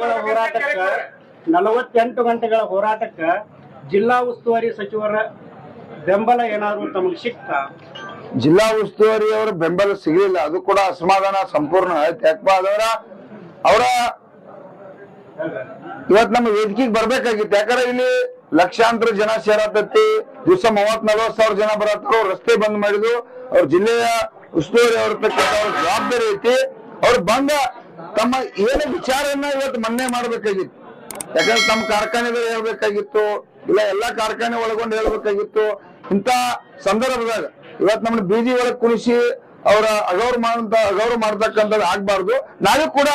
ಗಂಟೆಗಳ ಹೋರಾಟಕ್ಕ ನಲವತ್ತೆಂಟು ಗಂಟೆಗಳ ಹೋರಾಟಕ್ಕ ಜಿಲ್ಲಾ ಉಸ್ತುವಾರಿ ಸಚಿವರ ಬೆಂಬಲ ಏನಾದ್ರು ತಮಗೆ ಸಿಕ್ತ? ಜಿಲ್ಲಾ ಉಸ್ತುವಾರಿ ಅವರ ಬೆಂಬಲ ಸಿಗಲಿಲ್ಲ. ಅದು ಕೂಡ ಅಸಮಾಧಾನ ಸಂಪೂರ್ಣ ಆಯ್ತು. ಯಾಕಪ್ಪ ಅದವರ ಅವರ ಇವತ್ ನಮ್ಮ ವೇದಿಕೆಗೆ ಬರ್ಬೇಕಾಗಿತ್ತು. ಯಾಕಂದ್ರೆ ಇಲ್ಲಿ ಲಕ್ಷಾಂತರ ಜನ ಸೇರತೈತಿ. ದಿವಸ ಮೂವತ್ ನಲ್ವತ್ ಸಾವಿರ ಜನ ಬರತ್ತಾರ ರಸ್ತೆ ಬಂದ್ ಮಾಡಿದ್ರು. ಅವ್ರ ಜಿಲ್ಲೆಯ ಉಸ್ತುವಾರಿ ಅವ್ರ ಜವಾಬ್ದಾರಿ ಐತಿ. ಅವ್ರು ಬಂದ ತಮ್ಮ ಏನು ವಿಚಾರವನ್ನ ಇವತ್ತು ಮನ್ನೆ ಮಾಡ್ಬೇಕಾಗಿತ್ತು. ಯಾಕಂದ್ರೆ ತಮ್ಮ ಕಾರ್ಖಾನೆಗಳು ಹೇಳ್ಬೇಕಾಗಿತ್ತು, ಇಲ್ಲ ಎಲ್ಲಾ ಕಾರ್ಖಾನೆ ಒಳಗೊಂಡು ಹೇಳ್ಬೇಕಾಗಿತ್ತು. ಇಂತ ಸಂದರ್ಭದಾಗ ಇವತ್ ನಮ್ಮನ್ನ ಬೀದಿ ಒಳಗೆ ಕುಣಿಸಿ ಅವರ ಅಗೌರ್ ಮಾಡಂತ ಅಗೌರ್ ಮಾಡ್ತಕ್ಕಂಥದ್ದು ಆಗ್ಬಾರ್ದು. ನಾಳೆ ಕೂಡ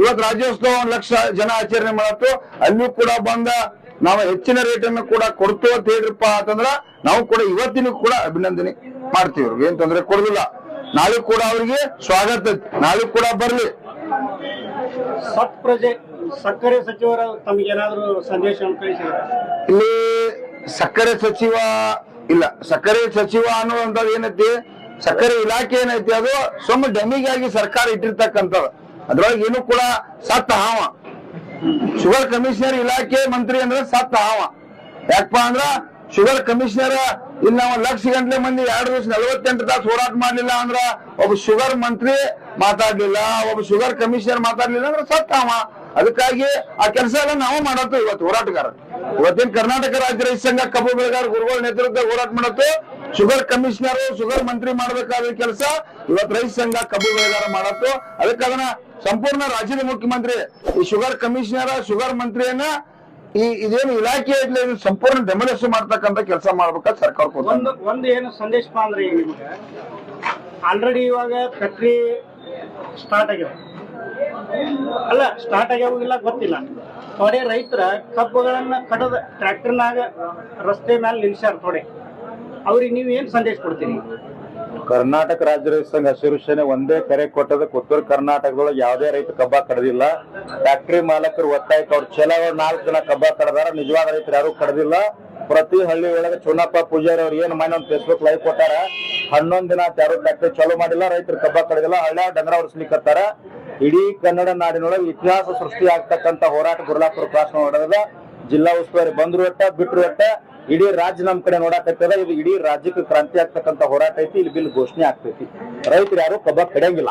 ಇವತ್ ರಾಜ್ಯೋತ್ಸವ ಒಂದ್ ಲಕ್ಷ ಜನ ಆಚರಣೆ ಮಾಡತ್ತು. ಅಲ್ಲಿ ಕೂಡ ಬಂದ ನಾವು ಹೆಚ್ಚಿನ ರೇಟ್ ಅನ್ನು ಕೂಡ ಕೊಡ್ತು ಅಂತ ಹೇಳಿದ್ರಪ್ಪ ಅಂತಂದ್ರ ನಾವು ಕೂಡ ಇವತ್ತಿನೂ ಕೂಡ ಅಭಿನಂದನೆ ಮಾಡ್ತೀವಿ ಅವ್ರಿಗೆ ಏನ್ ತೊಂದರೆ ಕೊಡುದಿಲ್ಲ. ನಾಳೆ ಕೂಡ ಅವರಿಗೆ ಸ್ವಾಗತ. ನಾಳೆ ಕೂಡ ಬರ್ಲಿ. ಸತ್ ಪ್ರಜೆ ಸಕ್ಕರೆ ಸಚಿವರ ತಮಗೇನಾದ್ರೂ ಸಂದೇಶವನ್ನು ಕಳಿಸಿದ್ರ ಇಲ್ಲಿ ಸಕ್ಕರೆ ಸಚಿವ ಇಲ್ಲ ಸಕ್ಕರೆ ಸಚಿವ ಅನ್ನುವಂಥದ್ದು ಏನೈತಿ? ಸಕ್ಕರೆ ಇಲಾಖೆ ಏನೈತಿ ಅದು? ಸುಮ್ಮ ಡಮಿಗಾಗಿ ಸರ್ಕಾರ ಇಟ್ಟಿರ್ತಕ್ಕಂಥದ್ದು. ಅದ್ರೊಳಗೆ ಏನು ಕೂಡ ಸತ್ತ ಹಾವ ಶುಗರ್ ಕಮಿಷನರ್ ಇಲಾಖೆ ಮಂತ್ರಿ ಅಂದ್ರೆ ಸತ್ತ ಹಾವ ಯಾಕಪ್ಪ ಅಂದ್ರ ಶುಗರ್ ಕಮಿಷನರ್ ಇಲ್ಲಿ ನಾವು ಲಕ್ಷ ಗಂಟ್ಲೆ ಮಂದಿ ಎರಡು ದಿವಸ ನಲವತ್ತೆಂಟು ತಾಸು ಹೋರಾಟ ಮಾಡಲಿಲ್ಲ ಅಂದ್ರ ಒಬ್ಬ ಶುಗರ್ ಮಂತ್ರಿ ಮಾತಾಡ್ಲಿಲ್ಲ, ಒಬ್ಬ ಶುಗರ್ ಕಮಿಷನರ್ ಮಾತಾಡ್ಲಿಲ್ಲ ಅಂದ್ರೆ ಸತ್ತ ಹಾವ ಅದಕ್ಕಾಗಿ ಆ ಕೆಲಸ ಎಲ್ಲ ನಾವು ಮಾಡತ್ತು ಇವತ್ತು ಹೋರಾಟಗಾರ ಇವತ್ತಿನ ಕರ್ನಾಟಕ ರಾಜ್ಯ ರೈತ ಸಂಘ ಕಬ್ಬು ಬೆಳೆಗಾರ ಗುರುಗಳ ನೇತೃತ್ವದ ಹೋರಾಟ ಮಾಡತ್ತು ಶುಗರ್ ಕಮಿಷನರ್, ಶುಗರ್ ಮಂತ್ರಿ ಮಾಡಬೇಕಾದ ಕೆಲಸ ಇವತ್ತು ರೈತ ಸಂಘ ಕಬ್ಬು ಬೆಳೆಗಾರ ಮಾಡತ್ತು ಅದಕ್ಕೆ ಸಂಪೂರ್ಣ ರಾಜ್ಯದ ಮುಖ್ಯಮಂತ್ರಿ ಈ ಶುಗರ್ ಕಮಿಷನರ್, ಶುಗರ್ ಮಂತ್ರಿಯನ್ನ ಈ ಇದೇನು ಇಲಾಖೆ ಸಂಪೂರ್ಣ ಡೆಮೊಲಿಷ್ ಮಾಡ್ತಕ್ಕಂತ ಕೆಲಸ ಮಾಡ್ಬೇಕಾದ ಸರ್ಕಾರ ಒಂದು ಒಂದು ಏನು ಸಂದೇಶ ಅಂದ್ರೆ ನಿಮ್ಗೆ? ಆಲ್ರೆಡಿ ಇವಾಗ ಫ್ಯಾಕ್ಟ್ರಿ ಸ್ಟಾರ್ಟ್ ಆಗ್ಯಾವ. ಅಲ್ಲ ಸ್ಟಾರ್ಟ್ ಆಗ್ಯಾವ ಇಲ್ಲ ಗೊತ್ತಿಲ್ಲ. ಥೋಡೆ ರೈತರ ಕಬ್ಬುಗಳನ್ನ ಕಡದ ಟ್ರ್ಯಾಕ್ಟರ್ನಾಗ ರಸ್ತೆ ಮೇಲೆ ನಿಲ್ಸ್ಯಾರ ಥೋಡೆ. ಅವ್ರಿಗೆ ನೀವು ಏನು ಸಂದೇಶ ಕೊಡ್ತೀರಿ? ಕರ್ನಾಟಕ ರಾಜ್ಯ ರೈತ ಸಂಘ ಸೇನೆ ಒಂದೇ ಕರೆ ಕೊಟ್ಟದ ಉತ್ತರ ಕರ್ನಾಟಕದೊಳಗೆ ಯಾವುದೇ ರೈತ ಕಬ್ಬ ಕಡದಿಲ್ಲ. ಫ್ಯಾಕ್ಟರಿ ಮಾಲಕರು ಒತ್ತಾಯಕ್ಕೆ ಅವ್ರು ಚಲೋ ನಾಲ್ಕು ಜನ ಕಬ್ಬ ಕಡದಾರ. ನಿಜವಾದ ರೈತರು ಯಾರು ಕಡದಿಲ್ಲ. ಪ್ರತಿ ಹಳ್ಳಿ ಒಳಗೆ ಚುನಪ್ಪ ಪೂಜಾರಿ ಅವ್ರು ಏನು ಮಾಡಿ ಒಂದು ಫೇಸ್ಬುಕ್ ಲೈವ್ ಕೊಟ್ಟಾರ. ಹನ್ನೊಂದ್ ದಿನ ಯಾರು ಫ್ಯಾಕ್ಟರಿ ಚಾಲೂ ಮಾಡಿಲ್ಲ. ರೈತರು ಕಬ್ಬ ಕಡದಿಲ್ಲ. ಹಳ್ಳ ಡಂಗರ ಹೊಡ್ಸ್ಲಿಕ್ಕತ್ತಾರ. ಇಡೀ ಕನ್ನಡ ನಾಡಿನೊಳಗೆ ಇತಿಹಾಸ ಸೃಷ್ಟಿ ಆಗ್ತಕ್ಕಂತ ಹೋರಾಟ ಗುರುಲಾಪುರ ಕ್ರಾಸ್ ಹೊಡೆದ ಜಿಲ್ಲಾ ಉಸ್ತುವಾರಿ ಬಂದ್ರು ಒಟ್ಟ ಬಿಟ್ರು ಒಟ್ಟ ಇಡೀ ರಾಜ್ಯ ನಮ್ ಕಡೆ ನೋಡಾಕತ್ತದ ಇದು ಇಡೀ ರಾಜ್ಯಕ್ಕೆ ಕ್ರಾಂತಿ ಆಗ್ತಕ್ಕಂತ ಹೋರಾಟ ಐತಿ, ಇಲ್ಲಿ ಬಿಲ್ ಘೋಷಣೆ ಆಗ್ತೈತಿ. ರೈತರು ಯಾರು ಕಬ್ಬ ಕಡಿಯಂಗಿಲ್ಲ.